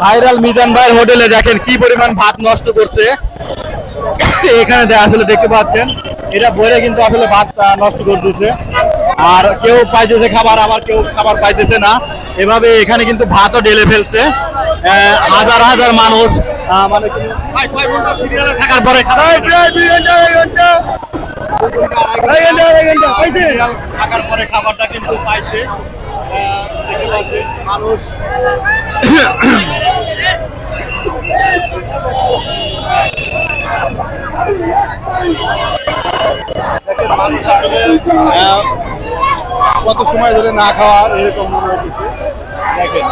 Viral Mizan ভাইয়ের হোটেলে দেখেন কি পরিমাণ ভাত নষ্ট করছে এখানে আসলে দেখতে পাচ্ছেন এটা বইরে কিন্তু আসলে ভাত নষ্ট করে দিচ্ছে আর কেউ পাইতেছে খাবার আবার কেউ খাবার পাইতেছে না এভাবে এখানে কিন্তু ভাতও ঢেলে ফেলছে হাজার হাজার মানুষ মানে থাকার পরে থাকার পরে খাবারটা কিন্তু পাইছে দেখতে মানুষ মানুষ আসলে কত সময় ধরে না খাওয়া এরকম মনে হইতেছে। দেখেন।